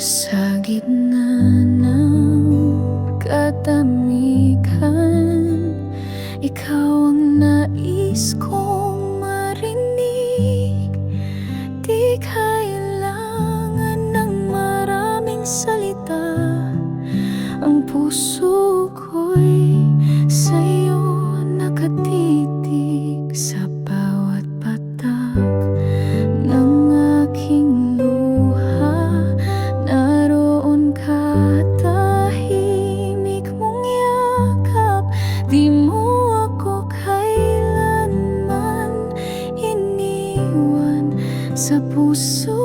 Sa gitna ng katamikan Ikaw ang nais kong marinig. Di kailangan ng maraming salita. Ang puso Sa puso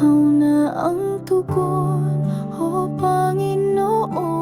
Ikaw na ang tugon, O Panginoon.